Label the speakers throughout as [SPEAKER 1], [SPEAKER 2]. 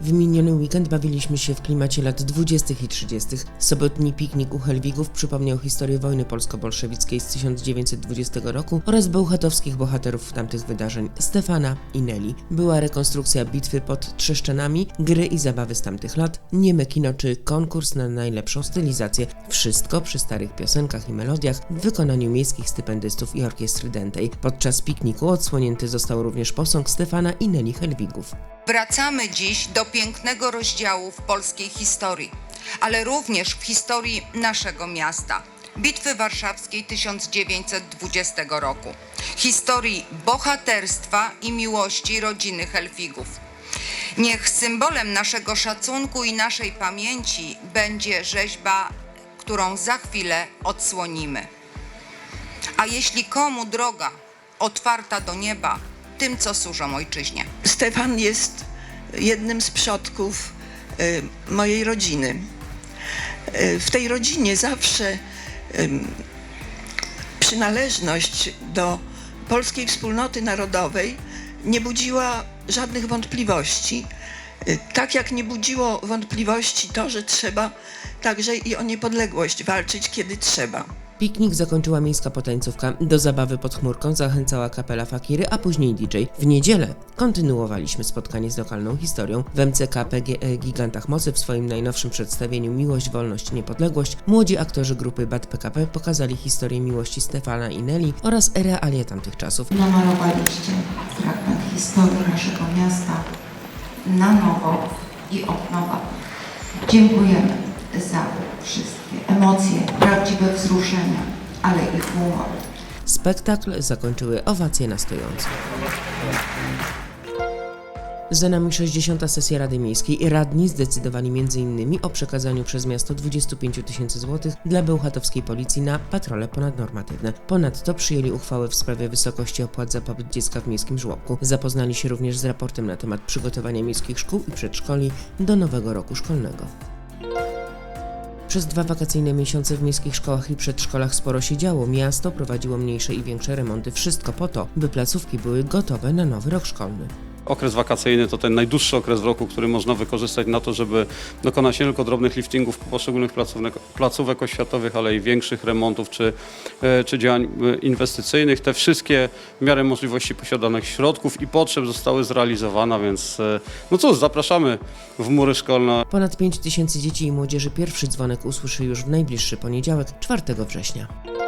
[SPEAKER 1] W miniony weekend bawiliśmy się w klimacie lat 20. i 30. Sobotni piknik u Helwigów przypomniał historię wojny polsko-bolszewickiej z 1920 roku oraz bełchatowskich bohaterów tamtych wydarzeń Stefana i Neli. Była rekonstrukcja bitwy pod Trzeszczanami, gry i zabawy z tamtych lat, nieme kino czy konkurs na najlepszą stylizację. Wszystko przy starych piosenkach i melodiach w wykonaniu miejskich stypendystów i orkiestry dętej. Podczas pikniku odsłonięty został również posąg Stefana i Neli Helwigów.
[SPEAKER 2] Wracamy dziś do pięknego rozdziału w polskiej historii, ale również w historii naszego miasta. Bitwy Warszawskiej 1920 roku. Historii bohaterstwa i miłości rodziny Helwigów. Niech symbolem naszego szacunku i naszej pamięci będzie rzeźba, którą za chwilę odsłonimy. A jeśli komu droga otwarta do nieba, tym co służą ojczyźnie.
[SPEAKER 3] Stefan jest jednym z przodków y, mojej rodziny. Y, W tej rodzinie zawsze przynależność do polskiej wspólnoty narodowej nie budziła żadnych wątpliwości. Y, Tak jak nie budziło wątpliwości to, że trzeba także i o niepodległość walczyć, kiedy trzeba.
[SPEAKER 1] Piknik zakończyła miejska potańcówka. Do zabawy pod chmurką zachęcała kapela Fakiry, a później DJ. W niedzielę kontynuowaliśmy spotkanie z lokalną historią. W MCK PGE Gigantach Mocy w swoim najnowszym przedstawieniu Miłość, Wolność, Niepodległość młodzi aktorzy grupy BAT PKP pokazali historię miłości Stefana i Neli oraz realia tamtych czasów.
[SPEAKER 4] namalowaliście fragment historii naszego miasta na nowo i od nowa. Dziękujemy za wszystkie emocje, prawdziwe wzruszenia, ale i humor.
[SPEAKER 1] Spektakl zakończyły owacje na stojąco. Za nami 60. sesja Rady Miejskiej i radni zdecydowali m.in. o przekazaniu przez miasto 25 tysięcy złotych dla bełchatowskiej policji na patrole ponadnormatywne. Ponadto przyjęli uchwałę w sprawie wysokości opłat za pobyt dziecka w miejskim żłobku. Zapoznali się również z raportem na temat przygotowania miejskich szkół i przedszkoli do nowego roku szkolnego. Przez dwa wakacyjne miesiące w miejskich szkołach i przedszkolach sporo się działo. Miasto prowadziło mniejsze i większe remonty. Wszystko po to, by placówki były gotowe na nowy rok szkolny.
[SPEAKER 5] Okres wakacyjny to ten najdłuższy okres w roku, który można wykorzystać na to, żeby dokonać nie tylko drobnych liftingów poszczególnych placówek, oświatowych, ale i większych remontów czy, e, czy działań e, inwestycyjnych. Te wszystkie w miarę możliwości posiadanych środków i potrzeb zostały zrealizowane, więc e, no cóż, zapraszamy w mury szkolne.
[SPEAKER 1] Ponad 5 tysięcy dzieci i młodzieży pierwszy dzwonek usłyszy już w najbliższy poniedziałek, 4 września.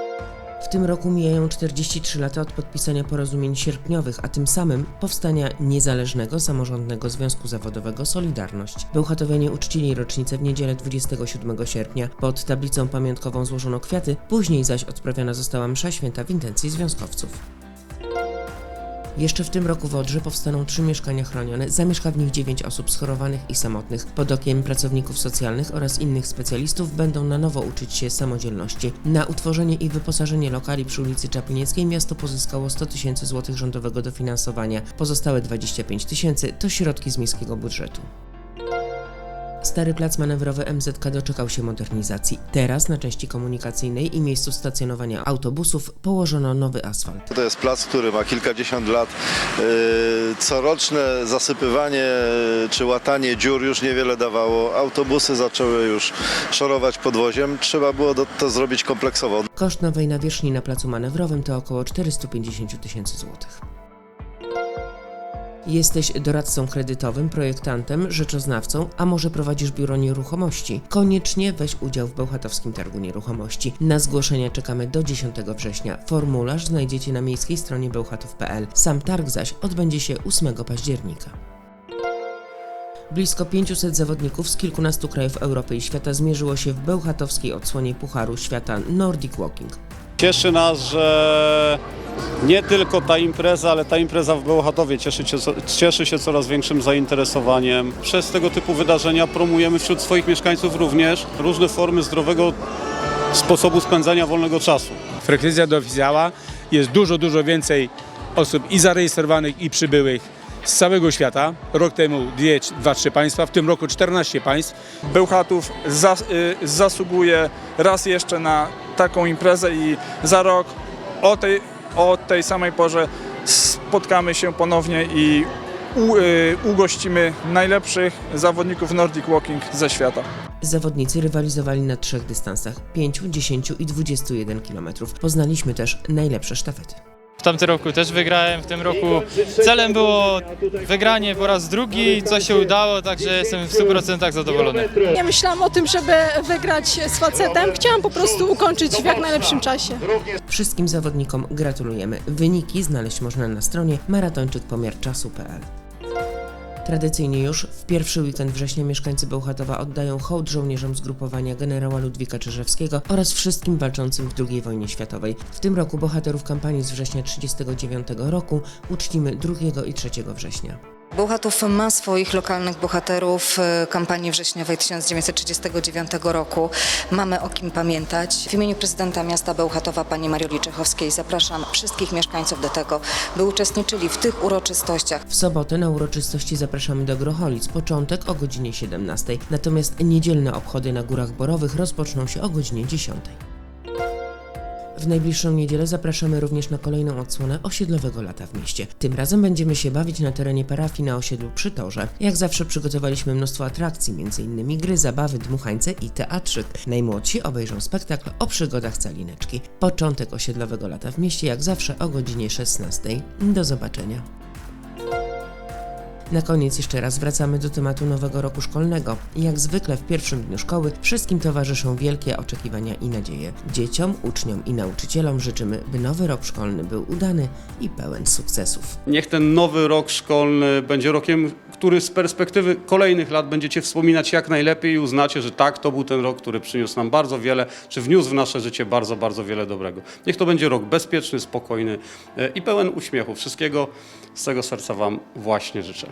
[SPEAKER 1] W tym roku mijają 43 lata od podpisania porozumień sierpniowych, a tym samym powstania niezależnego samorządnego związku zawodowego Solidarność. Bełchatowianie uczcili rocznicę w niedzielę 27 sierpnia. Pod tablicą pamiątkową złożono kwiaty, później zaś odprawiona została msza święta w intencji związkowców. Jeszcze w tym roku w Odrze powstaną trzy mieszkania chronione. Zamieszka w nich dziewięć osób schorowanych i samotnych. Pod okiem pracowników socjalnych oraz innych specjalistów będą na nowo uczyć się samodzielności. Na utworzenie i wyposażenie lokali przy ulicy Czaplińskiej miasto pozyskało 100 tysięcy złotych rządowego dofinansowania. Pozostałe 25 tysięcy to środki z miejskiego budżetu. Stary plac manewrowy MZK doczekał się modernizacji. Teraz na części komunikacyjnej i miejscu stacjonowania autobusów położono nowy asfalt.
[SPEAKER 6] To jest plac, który ma kilkadziesiąt lat. Yy, Coroczne zasypywanie czy łatanie dziur już niewiele dawało. Autobusy zaczęły już szorować podwoziem. Trzeba było to zrobić kompleksowo.
[SPEAKER 1] Koszt nowej nawierzchni na placu manewrowym to około 450 tysięcy złotych. Jesteś doradcą kredytowym, projektantem, rzeczoznawcą, a może prowadzisz biuro nieruchomości? Koniecznie weź udział w Bełchatowskim Targu Nieruchomości. Na zgłoszenia czekamy do 10 września. Formularz znajdziecie na miejskiej stronie bełchatów.pl. Sam targ zaś odbędzie się 8 października. Blisko 500 zawodników z kilkunastu krajów Europy i świata zmierzyło się w bełchatowskiej odsłonie Pucharu Świata Nordic Walking.
[SPEAKER 5] Cieszy nas, że nie tylko ta impreza, ale ta impreza w Bełchatowie cieszy się, cieszy się coraz większym zainteresowaniem. Przez tego typu wydarzenia promujemy wśród swoich mieszkańców również różne formy zdrowego sposobu spędzania wolnego czasu.
[SPEAKER 7] frekwencja do oficjała jest dużo, dużo więcej osób i zarejestrowanych, i przybyłych z całego świata. Rok temu dwie, dwa, trzy państwa, w tym roku 14 państw.
[SPEAKER 8] Bełchatów zas, y, zasługuje raz jeszcze na taką imprezę i za rok o tej, o tej samej porze spotkamy się ponownie i u, y, ugościmy najlepszych zawodników Nordic Walking ze świata.
[SPEAKER 1] Zawodnicy rywalizowali na trzech dystansach 5, 10 i 21 km. Poznaliśmy też najlepsze sztafety.
[SPEAKER 9] W tamtym roku też wygrałem, w tym roku celem było wygranie po raz drugi, co się udało, także jestem w 100% zadowolony.
[SPEAKER 10] Nie myślałam o tym, żeby wygrać z facetem. Chciałam po prostu ukończyć w jak najlepszym czasie.
[SPEAKER 1] Wszystkim zawodnikom gratulujemy. Wyniki znaleźć można na stronie maratończykpomiarczasu.pl. Tradycyjnie już w pierwszy weekend września mieszkańcy Bełchatowa oddają hołd żołnierzom zgrupowania generała Ludwika Czyżewskiego oraz wszystkim walczącym w II wojnie światowej. W tym roku bohaterów kampanii z września 1939 roku uczcimy 2 i 3 września.
[SPEAKER 11] Bełchatów ma swoich lokalnych bohaterów e, kampanii wrześniowej 1939 roku. Mamy o kim pamiętać. W imieniu prezydenta miasta Bełchatowa, pani Marioli Czechowskiej, zapraszam wszystkich mieszkańców do tego, by uczestniczyli w tych uroczystościach.
[SPEAKER 1] W sobotę na uroczystości zapraszamy do Grocholic, początek o godzinie 17, natomiast niedzielne obchody na Górach Borowych rozpoczną się o godzinie 10. W najbliższą niedzielę zapraszamy również na kolejną odsłonę osiedlowego lata w mieście. Tym razem będziemy się bawić na terenie parafii na osiedlu przy Torze. Jak zawsze przygotowaliśmy mnóstwo atrakcji, m.in. gry, zabawy, dmuchańce i teatrzyk. Najmłodsi obejrzą spektakl o przygodach Calineczki. Początek osiedlowego lata w mieście jak zawsze o godzinie 16. Do zobaczenia. Na koniec jeszcze raz wracamy do tematu nowego roku szkolnego. Jak zwykle w pierwszym dniu szkoły wszystkim towarzyszą wielkie oczekiwania i nadzieje. Dzieciom, uczniom i nauczycielom życzymy, by nowy rok szkolny był udany i pełen sukcesów.
[SPEAKER 5] Niech ten nowy rok szkolny będzie rokiem, który z perspektywy kolejnych lat będziecie wspominać jak najlepiej i uznacie, że tak, to był ten rok, który przyniósł nam bardzo wiele, czy wniósł w nasze życie bardzo, bardzo wiele dobrego. Niech to będzie rok bezpieczny, spokojny e, i pełen uśmiechu. Wszystkiego z tego serca Wam właśnie życzę.